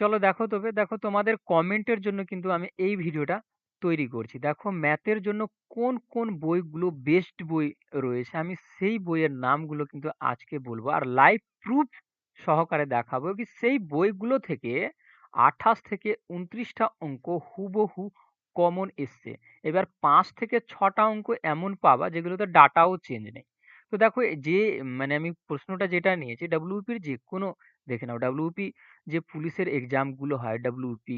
চলো দেখো তবে দেখো তোমাদের কমেন্টের জন্য কিন্তু আমি এই ভিডিওটা তৈরি করছি। দেখো ম্যাথের জন্য কোন, কোন বইগুলো বেস্ট বই রয়েছে আমি সেই বইয়ের নামগুলো কিন্তু আজকে বলব। আর লাইভ প্রুফ সহকারে দেখাবো কি সেই বইগুলো থেকে ২৮ থেকে ২৯ টা অঙ্ক হুবহু কমন এসছে। এবার ৫ থেকে ৬ টা অঙ্ক এমন পাবা যেগুলোতে ডাটাও চেঞ্জ নেই। তো দেখো যে মানে আমি প্রশ্নটা যেটা নিয়েছি ডাব্লিউপির যে কোনো দেখে নাও ডব্লিউপি যে পুলিশের এক্সামগুলো হয় WP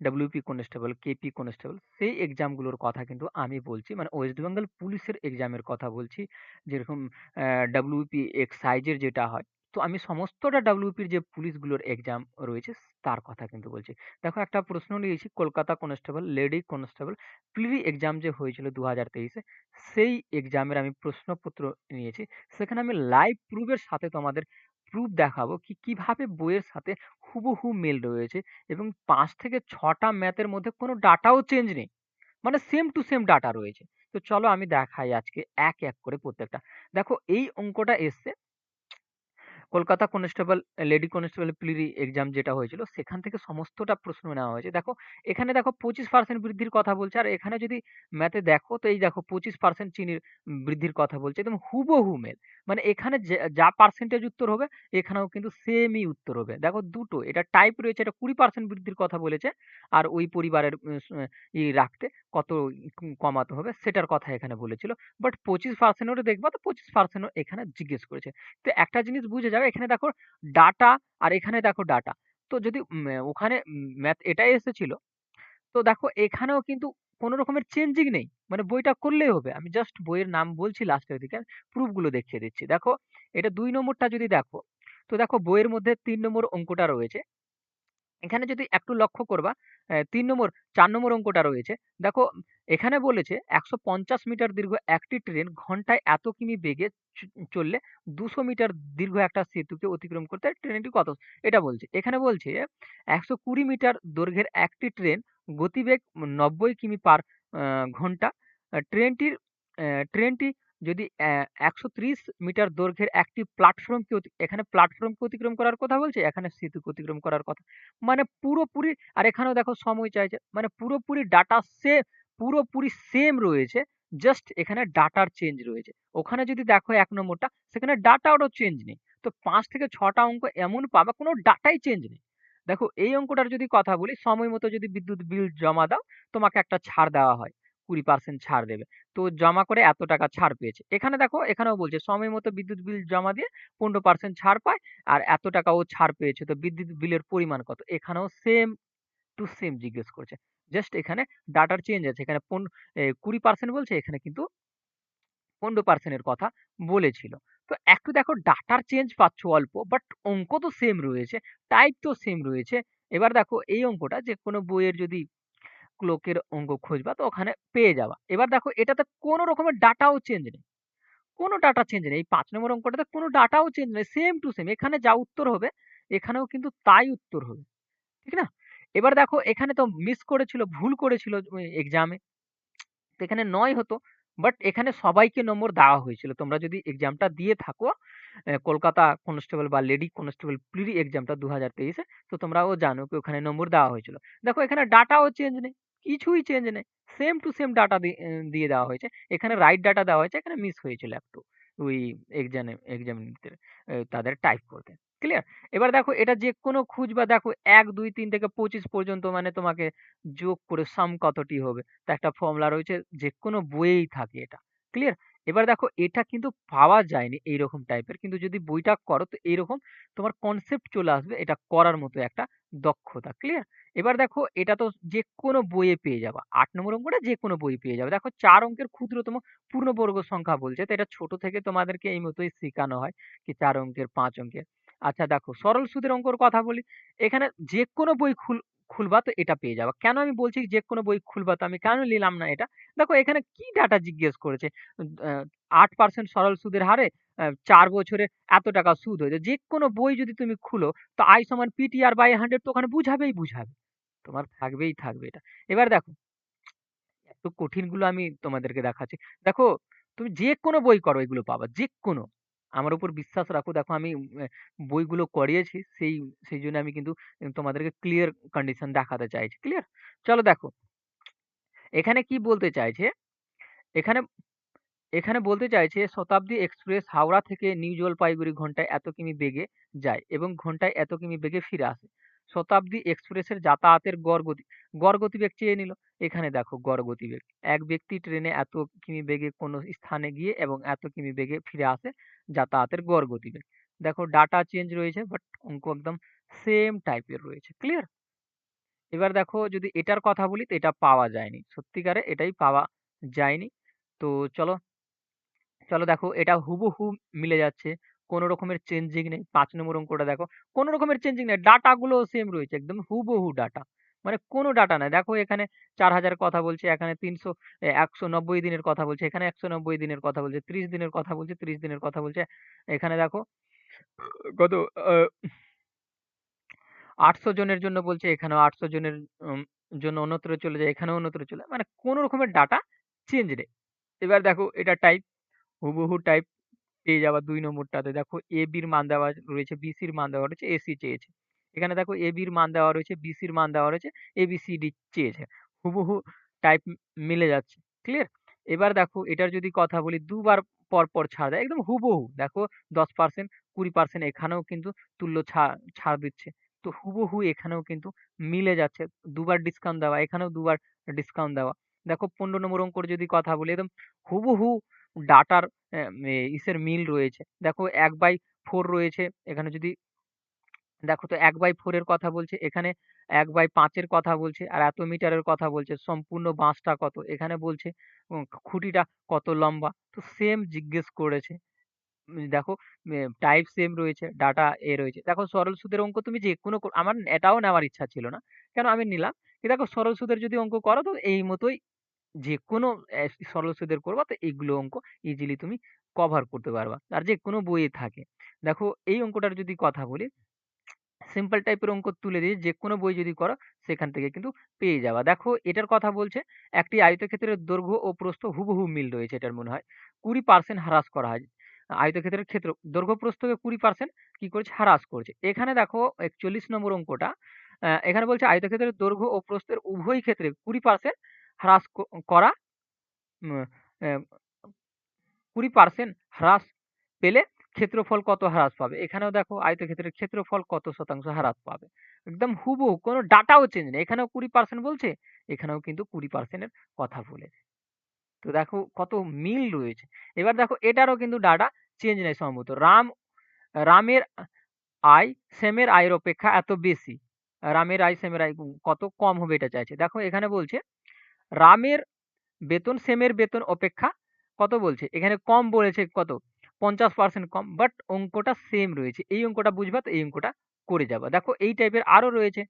WP constable, KP constable সেই এক্সামগুলোর কথা কিন্তু আমি বলছি। মানে ওয়েস্ট বেঙ্গল পুলিশের এক্সামের কথা বলছি। যেরকম ডব্লিউপি এক্সাইজের যেটা হয়। তো আমি সমস্তটা ডব্লিউপির যে পুলিশগুলোর এক্সাম রয়েছে তার কথা কিন্তু বলছি। দেখো একটা প্রশ্ন নিয়েছি Kolkata constable, lady constable prelim exam যে হয়েছিল দু হাজার তেইশে সেই এক্সামের আমি প্রশ্নপত্র নিয়েছি। সেখানে আমি লাইভ প্রুফ এর সাথে তোমাদের প্রুফ দেখাবো কি কীভাবে বইয়ের সাথে হুবহু মিল রয়েছে এবং পাঁচ থেকে ৬ টা ম্যাথের মধ্যে কোনো ডাটাও চেঞ্জ নেই। মানে সেম টু সেম ডাটা রয়েছে। তো চলো আমি দেখাই আজকে এক, এক করে প্রত্যেকটা। দেখো এই অঙ্কটা এসছে Kolkata constable, lady constable prelim exam যেটা হয়েছিল সেখান থেকে সমস্তটা প্রশ্ন নেওয়া হয়েছে। দেখো এখানে দেখো ২৫% বৃদ্ধির কথা বলছে। আর এখানে যদি ম্যাথে দেখো তো এই দেখো ২৫% চিনির বৃদ্ধির কথা বলছে। একদম হুবহু মেল মানে এখানে যা পার্সেন্টেজ উত্তর হবে এখানেও কিন্তু সেমই উত্তর হবে। দেখো দুটো এটা টাইপ রয়েছে এটা ২০% বৃদ্ধির কথা বলেছে। আর ওই পরিবারের ই রাখতে কত কমাতে হবে সেটার কথা এখানে বলেছিল। বাট ২৫% ওটা দেখবা তো ২৫% ও এখানে জিজ্ঞেস করেছে। তো একটা জিনিস বুঝে যাবে এখানে দেখো ডাটা আর এখানে দেখো ডাটা। তো যদি ওখানে ম্যাথ এটাই এসেছিল। তো দেখো এখানেও কিন্তু কোনো রকমের চেঞ্জিং নেই। মানে বইটা করলেই হবে। আমি জাস্ট বইয়ের নাম বলছি লাস্টের দিকে। প্রুফগুলো দেখিয়ে দিচ্ছি। দেখো এটা দুই নম্বরটা যদি দেখো, তো দেখো বইয়ের মধ্যে তিন নম্বর অঙ্কটা রয়েছে। এখানে যদি একটু লক্ষ্য করবা তিন নম্বর, চার নম্বর অঙ্কটা রয়েছে। দেখো, এখানে বলেছে ১৫০ মিটার দীর্ঘ একটি ট্রেন ঘন্টায় এত কিমি বেগে চললে দুশো মিটার দীর্ঘ একটা সেতুকে অতিক্রম করতে ট্রেনটি কত? এটা বলছে। এখানে বলছে ১২০ মিটার দৈর্ঘ্যের একটি ট্রেন গতিবেগ ৯০ কিমি পার ঘণ্টা। ট্রেনটির ট্রেনটি যদি অ্যা ১৩০ মিটার দৈর্ঘ্যের একটি প্ল্যাটফর্মকে এখানে প্ল্যাটফর্মকে অতিক্রম করার কথা বলছে, এখানে সেতুকে অতিক্রম করার কথা। মানে পুরোপুরি আর এখানেও দেখো সময় চাইছে। মানে পুরোপুরি ডাটা সে পুরোপুরি সেম রয়েছে। জাস্ট এখানে ডাটার চেঞ্জ রয়েছে। ওখানে যদি দেখো এক নম্বরটা সেখানে ডাটারও চেঞ্জ নেই। তো পাঁচ থেকে ৬ টা অঙ্ক এমন পাবা কোনো ডাটাই চেঞ্জ নেই। দেখো এই অঙ্কটার যদি কথা বলি সময় মতো যদি বিদ্যুৎ বিল জমা দাও তোমাকে একটা ছাড় দেওয়া হয়। ২০% ছাড় দেবে। তো জমা করে এত টাকা ছাড় পেয়েছে। এখানে দেখো এখানেও বলছে সময় মতো বিদ্যুৎ বিল জমা দিয়ে ১৫% ছাড় পায় আর এত টাকা ও ছাড় পেয়েছে। তো বিদ্যুৎ বিলের পরিমাণ কত? এখানেও সেম টু সেম জিজ্ঞেস করছে। জাস্ট এখানে ডাটার চেঞ্জ আছে। এখানে এ ২০% বলছে এখানে কিন্তু পনেরো পার্সেন্টের কথা বলেছিল। তো একটু দেখো ডাটার চেঞ্জ পাচ্ছ অল্প বাট অঙ্ক তো সেম রয়েছে, টাইপ তো সেম রয়েছে। এবার দেখো এই অঙ্কটা যে কোনো বইয়ের যদি ক্লোকের অঙ্ক খুঁজবা তো ওখানে পেয়ে যাবা। এবার দেখো এটাতে কোন রকমের ডাটাও চেঞ্জ নেই। কোন ডাটা চেঞ্জ নেই। এই ৫ নম্বর অঙ্কটাতে কোন ডাটাও চেঞ্জ নেই। Same to same. এখানে যা উত্তর হবে এখানেও কিন্তু তাই উত্তর হবে। ঠিক না? এবার দেখো এখানে তো মিস করেছিল, ভুল করেছিল এক্সামে। তো এখানে নয় হতো। বাট এখানে সবাইকে নম্বর দেওয়া হয়েছিল। তোমরা যদি এক্সামটা দিয়ে থাকো কলকাতা কনস্টেবল বা লেডি কনস্টেবল প্রিলি এক্সামটা দু হাজার তেইশে তো তোমরাও জানো কি ওখানে নম্বর দেওয়া হয়েছিল। দেখো এখানে ডাটাও চেঞ্জ নেই। কিছুই চেঞ্জ নেই। সেম টু সেম ডাটা দিয়ে দেওয়া হয়েছে। এখানে রাইট ডাটা দেওয়া হয়েছে, এখানে মিস হয়েছিল একটু। ওই এক্সামে এক্সাম নিতে তাদের টাইপ করতে। ক্লিয়ার? এবার দেখো এটা যেকোনো খুঁজবা দেখো ১, ২, ৩ থেকে ২৫ পর্যন্ত মানে তোমাকে যোগ করে সাম কতটি হবে। তা একটা ফর্মুলা রয়েছে যে কোনো বইয়েই থাকে এটা। ক্লিয়ার? এবার দেখো এটা কিন্তু পাওয়া যায়নি এইরকম টাইপের। কিন্তু যদি বইটা করো তো এইরকম তোমার কনসেপ্ট চলে আসবে এটা করার মতো একটা দক্ষতা। ক্লিয়ার? এবার দেখো এটা তো যে কোনো বইয়ে পেয়ে যাবে আট নম্বর অঙ্কটা যে কোনো বই পেয়ে যাবে। দেখো চার অঙ্কের ক্ষুদ্রতম পূর্ণবর্গ সংখ্যা বলছে। তো এটা ছোট থেকে তোমাদেরকে এই মতোই শেখানো হয় কি চার অঙ্কের, পাঁচ অঙ্কের। আচ্ছা দেখো সরল সুদের অঙ্কর কথা বলি। এখানে যে কোনো বই খুল খুলবা তো এটা পেয়ে যাবা। কেন আমি বলছি যে কোনো বই খুলবা তো আমি কেন নিলাম না এটা? দেখো এখানে কি ডাটা জিজ্ঞেস করেছে? আট পার্সেন্ট সরল সুদের হারে চার বছরে এত টাকা সুদ হয়েছে। যেকোনো বই যদি তুমি খুলো, তো I সমান পিটিআর বাই 100 তো ওখানে বুঝাবেই বুঝাবে। তোমার থাকবেই থাকবে এটা। এবার দেখো, এত কঠিনগুলো আমি তোমাদেরকে দেখাচ্ছি। দেখো, তুমি যে কোনো বই করো এগুলো পাবা। যেকোনো। আমার উপর বিশ্বাস রাখো। দেখো আমি বইগুলো করিয়েছি, সেই সেই জন্য আমি কিন্তু তোমাদেরকে ক্লিয়ার কন্ডিশন দেখাতে চাইছি। ক্লিয়ার? চলো দেখো। এখানে কি বলতে চাইছে? এখানে এখানে বলতে চাইছে, শতাব্দী এক্সপ্রেস হাওড়া থেকে নিউ জলপাইগুড়ি ঘন্টায় এত কিমি বেগে যায় এবং ঘন্টায় এত কিমি বেগে ফিরে আসে। শতাব্দী এক্সপ্রেসের যাতায়াতের গড় গতি গড় গতিবেগ চেয়ে নিল। এখানে দেখো গড় গতিবেগ। এক ব্যক্তি ট্রেনে এত কিমি বেগে কোনো স্থানে গিয়ে এবং এত কিমি বেগে ফিরে আসে যাতায়াতের গড় গতিবেগ। দেখো ডাটা চেঞ্জ রয়েছে বাট অঙ্ক একদম সেম টাইপের রয়েছে। ক্লিয়ার? এবার দেখো যদি এটার কথা বলি তো এটা পাওয়া যায়নি। সত্যিকারে এটাই পাওয়া যায়নি। তো চলো চলো দেখো এটা হুবহু মিলে যাচ্ছে। কোন রকমের চেঞ্জিং নেই। পাঁচ নম্বর অঙ্কটা দেখো। কোন রকমের চেঞ্জিং নেই। ডাটা গুলোও সেম রয়েছে। একদম হুবহু ডাটা। মানে কোনো ডাটা নাই। দেখো এখানে চার হাজার কথা বলছে, এখানে তিনশো একশো নব্বই দিনের কথা বলছে, এখানে ১৯০ দিনের কথা বলছে, ৩০ দিনের কথা বলছে, ৩০ দিনের কথা বলছে। এখানে দেখো কত আটশো জনের জন্য বলছে, এখানেও ৮০০ জনের জন্য অন্যত্র চলে যায়, এখানেও অন্যত্র চলে যায়। মানে কোন রকমের ডাটা চেঞ্জ নেই। এবার দেখো এটা টাইপ হুবহু টাইপ পেয়ে যাবা ২ নম্বরটাতে দেখো এ বির মান দেওয়া রয়েছে, BC র মান দেওয়া রয়েছে, এসি চেয়েছে। এখানে দেখো AB র মান দেওয়া রয়েছে, BC র মান দেওয়া রয়েছে, ABCD চেয়েছে। হুবহু টাইপ মিলে যাচ্ছে। ক্লিয়ার? এবার দেখো এটার যদি কথা বলি দুবার পর, পর ছাড় দেয়। একদম হুবহু দেখো ১০%, ২০% এখানেও কিন্তু তুল্য ছাড় ছাড় দিচ্ছে। তো হুবহু এখানেও কিন্তু মিলে যাচ্ছে। দুবার ডিসকাউন্ট দেওয়া, এখানেও দুবার ডিসকাউন্ট দেওয়া। দেখো ১৫ নম্বর অঙ্কর যদি কথা বলি একদম হুবহু ডাটার ইসের মিল রয়েছে। দেখো ১/৪ রয়েছে। এখানে যদি দেখো তো ১/৪ এর কথা বলছে, এখানে ১/৫ এর কথা বলছে, আর এত মিটারের কথা বলছে। সম্পূর্ণ বাঁশটা কত? এখানে বলছে খুঁটিটা কত লম্বা? তো সেম জিজ্ঞেস করেছে। দেখো টাইপ সেম রয়েছে, ডাটা এ রয়েছে। দেখো সরল সুদের অঙ্ক তুমি যেকোনো ক আমার এটাও নেওয়ার ইচ্ছা ছিল না। কেন আমি নিলাম। দেখো সরল সুদের যদি অঙ্ক করো তো এই মতোই যেকোনো অ্যা সরল সুদের করবা তো এইগুলো অঙ্ক ইজিলি তুমি কভার করতে পারবা। আর যেকোনো বইয়ে থাকে। দেখো এই অঙ্কটার যদি কথা বলি সিম্পল টাইপের অঙ্ক তুলে দিয়ে যে কোনো বই যদি করো, সেখান থেকে কিন্তু পেয়ে যাবা। দেখো, এটার কথা বলছে, একটি আয়তক্ষেত্রের দৈর্ঘ্য ও প্রস্থ হুবহু মিল রয়েছে এটার মনে হয়। ২০% হ্রাস করা হয়। আয়তক্ষেত্রের ক্ষেত্র, দৈর্ঘ্য প্রস্থকে ২০% কি করেছে? হ্রাস করছে এখানে দেখো ৪১ নম্বর অঙ্কটা এখানে বলছে আয়তক্ষেত্রের দৈর্ঘ্য ও প্রস্থের উভয় ক্ষেত্রে ২০% হ্রাস করা কুড়ি পার্সেন্ট হ্রাস পেলে ক্ষেত্রফল কত হ্রাস পাবে? এখানেও দেখো আয়তক্ষেত্রের ক্ষেত্রফল কত শতাংশ হ্রাস পাবে? একদম হুবহু কোন ডাটাও চেঞ্জ নেই। এখানেও ২০% বলছে, এখানেও কিন্তু কুড়ি পার্সেন্টের কথা বলেছে। তো দেখো কত মিল রয়েছে। এবার দেখো এটারও কিন্তু ডাটা চেঞ্জ নেই সম্ভবত। রাম রামের আয় সেমের আয়ের অপেক্ষা এত বেশি। রামের আয় সেমের আয় কত কম হবে এটা চাইছে। দেখো এখানে বলছে রামের বেতন সেমের বেতন অপেক্ষা কত বলছে? এখানে কম বলেছে কত? ৫০% কম। বাট অঙ্কটা সেম রয়েছে। এই অঙ্কটা বুঝবা তো, এই অঙ্কটা করে যাবা। দেখো, এই টাইপের আরও রয়েছে।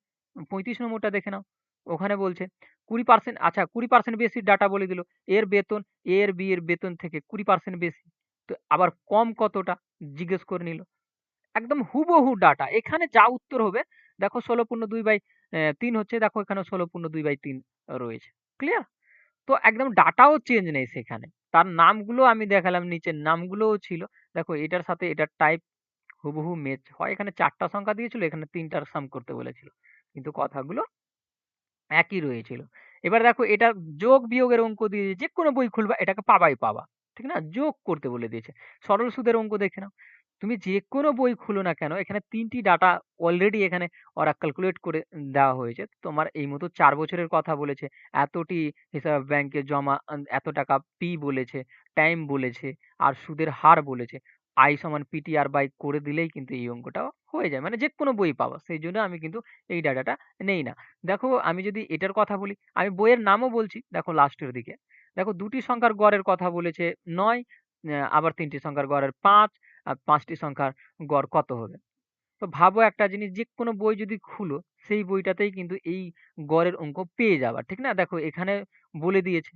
৩৫ নম্বরটা দেখে নাও। ওখানে বলছে ২০% আচ্ছা ২০% বেশি ডাটা বলে দিল। এর বেতন, এর বি এর বেতন থেকে ২০% বেশি। তো আবার কম কতটা? জিজ্ঞেস করে নিল। একদম হুবহু ডাটা। এখানে যা উত্তর হবে, দেখো ১৬.২/৩ তিন হচ্ছে, দেখো এখানে ষোলো পূর্ণ দুই বাই তিন রয়েছে। ক্লিয়ার? তো একদম ডাটাও চেঞ্জ নেই সেখানে। তার নামগুলো আমি দেখালাম নিচের নামগুলোও ছিল। দেখো এটার সাথে এটার টাইপ হুবহু ম্যাচ হয়। এখানে চারটা সংখ্যা দিয়েছিল, এখানে ৩ টার সাম করতে বলেছিল। কিন্তু কথাগুলো একই রয়েছিল। এবার দেখো এটা যোগ বিয়োগের অঙ্ক দিয়ে যে কোনো বই খুলবা এটাকে পাবাই পাবা। ঠিক না? যোগ করতে বলে দিয়েছে। সরল সুদের অঙ্ক দেখে নাও। তুমি যেকোনো বই খুলো না কেন এখানে ৩ টি ডাটা অলরেডি এখানে ওরা ক্যালকুলেট করে দেওয়া হয়েছে। তোমার এই মতো চার বছরের কথা বলেছে। এতটি হিসাব ব্যাংকে জমা এত টাকা পি বলেছে, টাইম বলেছে, আর সুদের হার বলেছে। I সমান পিটিআর বাই করে দিলেই কিন্তু এই অঙ্কটাও হয়ে যায়। মানে যেকোনো বই পাবো সেই জন্য আমি কিন্তু এই ডাটাটা নেই না। দেখো আমি যদি এটার কথা বলি, আমি বইয়ের নামও বলছি দেখো লাস্টের দিকে। দেখো দুটি সংখ্যার গড়ের কথা বলেছে নয় আবার তিনটি সংখ্যার গড়ের ৫ আর ৫ টি সংখ্যার গড় কত হবে? তো ভাবো একটা জিনিস, যেকোনো বই যদি খুলো, সেই বইটাতেই কিন্তু এই গড়ের অঙ্ক পেয়ে যাবা। ঠিক না? দেখো, এখানে বলে দিয়েছে।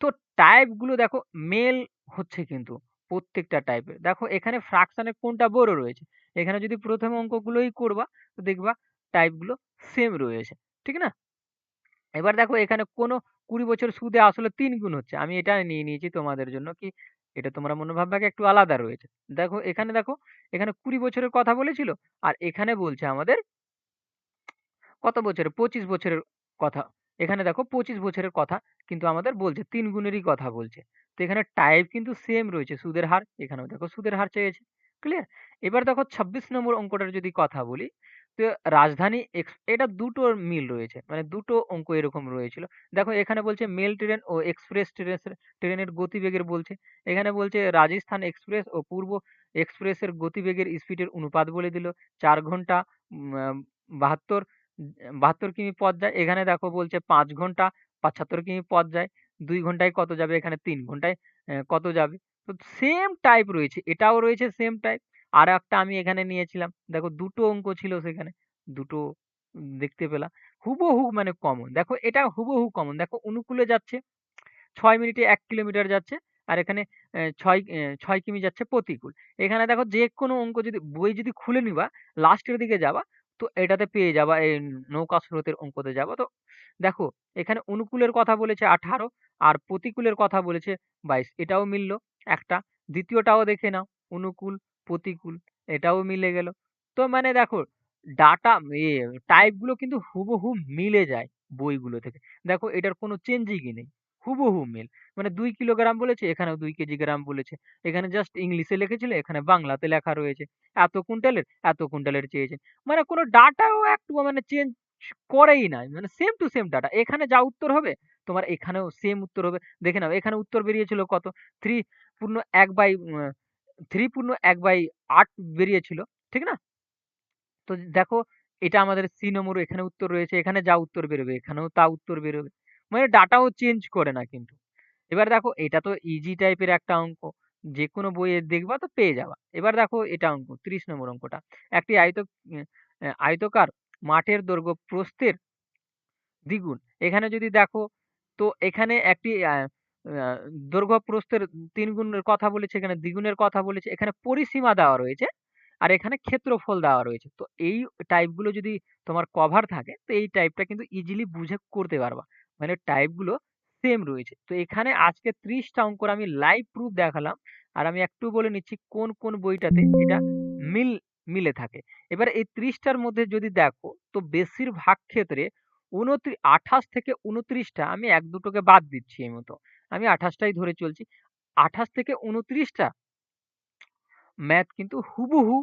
তো টাইপগুলো দেখো মেল হচ্ছে কিন্তু প্রত্যেকটা টাইপের। দেখো, এখানে ফ্র্যাকশন এর কোনটা বড় রয়েছে। এখানে যদি ১ম অঙ্কগুলোই করবা, তো দেখবা টাইপগুলো সেম রয়েছে। ঠিক না? এবার দেখো, এখানে কোনো ২০ বছর সুদে আসলে তিন গুণ হচ্ছে। আমি এটা নিয়ে নিয়েছি তোমাদের জন্য কি এটা তোমরা মনোভাবভাগে একটু আলাদা রয়েছে। দেখো এখানে দেখো, এখানে ২০ বছরের কথা বলেছিল। আর এখানে বলছে আমাদের কত বছরের? ২৫ বছরের কথা। এখানে দেখো ২৫ বছরের কথা কিন্তু আমাদের বলছে তিন গুণেরই কথা বলছে। তো এখানে টাইপ কিন্তু সেম রয়েছে সুদের হার। এখানেও দেখো সুদের হার চেয়েছে। ক্লিয়ার? এবার দেখো ২৬ নম্বর অঙ্কটার যদি কথা বলি, তো রাজধানী এক্স, এটা দুটোর মিল রয়েছে। মানে দুটো অঙ্ক এরকম রয়েছিল। দেখো এখানে বলছে মেল ট্রেন ও এক্সপ্রেস ট্রেনের ট্রেনের গতিবেগের বলছে। এখানে বলছে রাজস্থান এক্সপ্রেস ও পূর্ব এক্সপ্রেসের গতিবেগের স্পিডের অনুপাত বলে দিল। চার ঘণ্টা বাহাত্তর আ ৭২ ৭২ কিমি পথ যায়। এখানে দেখো বলছে পাঁচ ঘণ্টা ৭৫ কিমি পথ যায়। দুই ঘন্টায় কত যাবে? এখানে তিন ঘন্টায় কত যাবে? তো সেম টাইপ রয়েছে। এটাও রয়েছে সেম টাইপ। আরেকটা আমি এখানে নিয়েছিলাম। দেখো দুটো অঙ্ক ছিল সেখানে। দুটো দেখতে পেলাম। হুবহু মানে কমন। দেখো এটা হুবহু কমন। দেখো অনুকূলে যাচ্ছে। ছয় মিনিটে এক কিলোমিটার যাচ্ছে। আর এখানে ছয় ছয় কিমি যাচ্ছে প্রতিকূল। এখানে দেখো যে কোনো অঙ্ক যদি বই যদি খুলে নিবা, লাস্টের দিকে যাবা, তো এটাতে পেয়ে যাবা এই নৌকা স্রোতের অঙ্কতে যাবা। তো দেখো এখানে অনুকূলের কথা বলেছে ১৮ আর প্রতিকূলের কথা বলেছে ২২ এটাও মিলল একটা। দ্বিতীয়টাও দেখে নাও। অনুকূল, প্রতিকূল এটাও মিলে গেল। তো মানে দেখো ডাটা এ টাইপগুলো কিন্তু হুবহু মিলে যায় বইগুলো থেকে। দেখো এটার কোনো চেঞ্জিংই নেই। হুবহু মিল। মানে দুই কিলোগ্রাম বলেছে, এখানেও দুই কেজি গ্রাম বলেছে। এখানে জাস্ট ইংলিশে লিখেছিল, এখানে বাংলাতে লেখা রয়েছে। এত কুইন্টালের, এত কুইন্টালের চেয়েছে। মানে কোনো ডাটাও একটু মানে চেঞ্জ করেই নাই। মানে সেম টু সেম ডাটা। এখানে যা উত্তর হবে, তোমার এখানেও সেম উত্তর হবে। দেখে নাও এখানে উত্তর বেরিয়েছিল কত? থ্রি পূর্ণ এক বাই 3 পূর্ণ ১ বাই ৮ বেরিয়েছিল। ঠিক না? তো দেখো এটা আমাদের সি নম্বর এখানে উত্তর রয়েছে। এখানে যা উত্তর বেরোবে, এখানেও তা উত্তর বেরোবে। মানে ডাটাও চেঞ্জ করে না কিন্তু। এবার দেখো এটা তো ইজি টাইপের একটা অঙ্ক। যেকোনো বইয়ে দেখবা তো পেয়ে যাবা। এবার দেখো এটা অঙ্ক ৩০ নম্বর অঙ্কটা। একটি আয়ত আয়তকার মাঠের দৈর্ঘ্য প্রস্থের দ্বিগুণ। এখানে যদি দেখো তো এখানে একটি দৈর্ঘ্য প্রস্থের ৩ গুণের কথা বলেছে, এখানে দ্বিগুণের কথা বলেছে। এখানে পরিসীমা দেওয়া রয়েছে। আর এখানে ক্ষেত্রফল দেওয়া রয়েছে। তো এই টাইপগুলো যদি তোমার কভার থাকে, তো এই টাইপটা কিন্তু ইজিলি বুঝে করতে পারবা। মানে টাইপগুলো সেম রয়েছে। তো এখানে আজকে ৩০ টা অঙ্কর আমি লাইভ প্রুফ দেখালাম। আর আমি একটু বলে নিচ্ছি কোন, কোন বইটাতে এটা মিল মিলে থাকে। এবার এই ত্রিশটার মধ্যে যদি দেখো, তো বেশিরভাগ ক্ষেত্রে উনত্রি ২৮ থেকে উনত্রিশটা আমি এক দুটোকে বাদ দিচ্ছি এই মতো। আমি আঠাশটাই ধরে চলছি। ২৮ থেকে ২৯ টা ম্যাথ কিন্তু হুবহু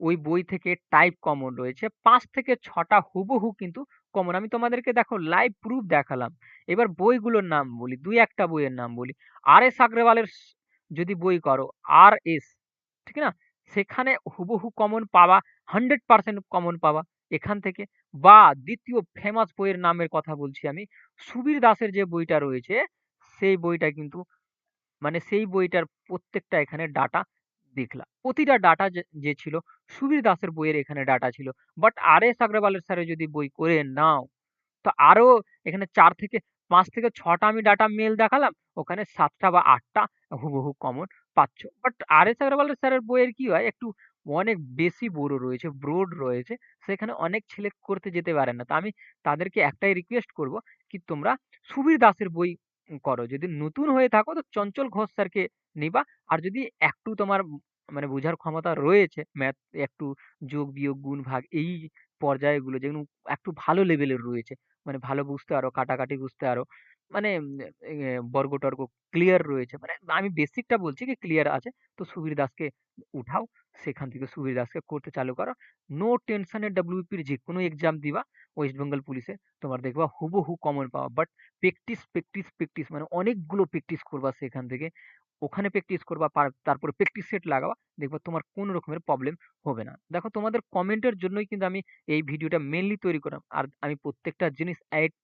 ওই বই থেকে টাইপ কমন রয়েছে। পাঁচ থেকে ছটা হুবহু কিন্তু কমন। আমি তোমাদেরকে দেখো লাইভ প্রুফ দেখালাম। এবার বইগুলোর নাম বলি। দুই একটা বইয়ের নাম বলি। আর.এস. আগ্রওয়ালের স যদি বই করো, আর এস ঠিক না? সেখানে হুবহু কমন পাবা। 100% কমন পাওয়া এখান থেকে। বা দ্বিতীয় ফেমাস বইয়ের নামের কথা বলছি আমি। সুবীর দাসের যে বইটা রয়েছে, সেই বইটা কিন্তু মানে সেই বইটার প্রত্যেকটা এখানে ডাটা দেখলাম। প্রতিটা ডাটা যে ছিল সুবীর দাসের বইয়ের এখানে ডাটা ছিল। বাট আর এস আগ্রওয়ালের স্যারের যদি বই করে নাও, তো আরও এখানে চার থেকে পাঁচ থেকে ছটা আমি ডাটা মেল দেখালাম। ওখানে সাতটা বা আটটা হুবহু কমন পাচ্ছ। বাট আর এস আগ্রওয়ালের স্যারের বইয়ের কি হয় একটু অনেক বেশি বড় রয়েছে, ব্রড রয়েছে। সেখানে অনেক ছেলে করতে যেতে পারে না। তো আমি তাদেরকে একটাই রিকোয়েস্ট করব কি তোমরা সুবীর দাসের বই করো। যদি নতুন হয়ে থাকো তো চঞ্চল ঘোষ স্যারকে নিবা। আর যদি একটু তোমার মানে বোঝার ক্ষমতা রয়েছে ম্যাথ একটু যোগ, বিয়োগ, গুণ, ভাগ এই পর্যায়গুলো যেগুলো একটু ভালো লেভেলের রয়েছে। মানে ভালো বুঝতে পারো, কাটাকাটি বুঝতে পারো। মানে বর্গ-টর্গ ক্লিয়ার রয়েছে। মানে আমি বেসিকটা বলছি কি ক্লিয়ার আছে। তো সুবীর দাসকে উঠাও। সেখান থেকে সুবীর দাসকে করতে চালু করো। নো টেনশনে এ যে কোনো এক্সাম দিবা ওয়েস্ট বেঙ্গল পুলিশে তোমার দেখবা হুবহু কমন পাওয়া। বাট প্র্যাকটিস, প্র্যাকটিস, প্র্যাকটিস মানে অনেকগুলো প্র্যাকটিস করবা সেখান থেকে। ওখানে প্র্যাকটিস করবা পার তারপরে প্র্যাকটিস সেট লাগাবা। দেখবা তোমার কোন রকমের প্রবলেম হবে না। দেখো তোমাদের কমেন্টের জন্যই কিন্তু আমি এই ভিডিওটা মেইনলি তৈরি করলাম। আর আমি প্রত্যেকটা জিনিস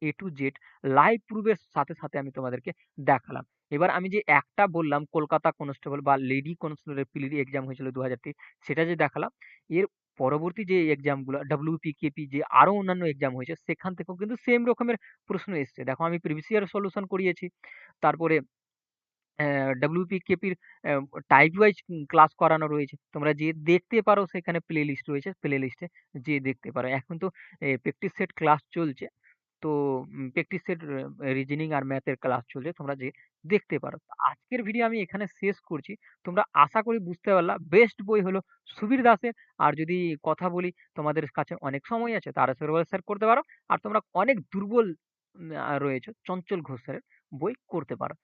A to Z live proof এর সাথে, সাথে আমি তোমাদেরকে দেখালাম। এবার আমি যে একটা বললাম কলকাতা কনস্টেবল বা লেডি কনস্টেবলের প্রিলি এক্সাম হয়েছিল ২০২৩ সেটা যে দেখালাম। এর পরবর্তী যে এক্সামগুলো ডব্লিউপি, কেপি যে আরও অন্যান্য এক্সাম হয়েছে সেখান থেকেও কিন্তু সেম রকমের প্রশ্ন এসছে। দেখো আমি প্রিভিয়াস ইয়ার সলিউশন করিয়েছি। তারপরে অ্যা ডব্লিউপি, কেপির অ্যা টাইপ ওয়াইজ ক্লাস করানো রয়েছে। তোমরা যেয়ে দেখতে পারো সেখানে প্লে লিস্ট রয়েছে। প্লে লিস্টে যেয়ে দেখতে পারো। এখন তো এ প্র্যাকটিস সেট ক্লাস চলছে। তো প্র্যাকটিসের এ রিজনিং আর ম্যাথের ক্লাস চলছে। তোমরা যেয়ে দেখতে পারো। আজকের ভিডিও আমি এখানে শেষ করছি। তোমরা আশা করি বুঝতে পারলা বেস্ট বই হলো সুবীর দাসের। আর যদি কথা বলি তোমাদের কাছে অনেক সময় আছে তারা স্যার করতে পারো। আর তোমরা অনেক দুর্বল রয়েছো চঞ্চল ঘোষ স্যারের বই করতে পারো।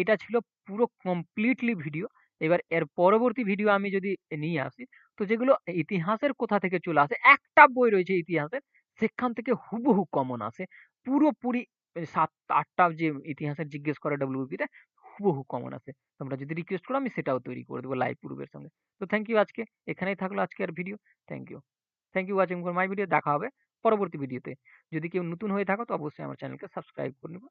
এটা ছিল পুরো কমপ্লিটলি ভিডিও। এবার এর পরবর্তী ভিডিও আমি যদি নিয়ে আসি, তো যেগুলো ইতিহাসের কোথা থেকে চলে আসে, একটা বই রয়েছে ইতিহাসের সেখান থেকে হুবহু কমন আসে। পুরোপুরি এ ৭-৮ যে ইতিহাসের জিজ্ঞেস করে WBP তে হুবহু কমন আসে। তোমরা যদি রিকোয়েস্ট করো আমি সেটাও তৈরি করে দেবো লাইভ প্রুফ এর সঙ্গে। তো থ্যাংক ইউ আজকে। এখানেই থাকল আজকের video. Thank you. Thank you watching for my video. দেখা হবে পরবর্তী ভিডিওতে। যদি কেউ নতুন হয়ে থাকো তো অবশ্যই আমার চ্যানেলকে সাবস্ক্রাইব করে নিবা।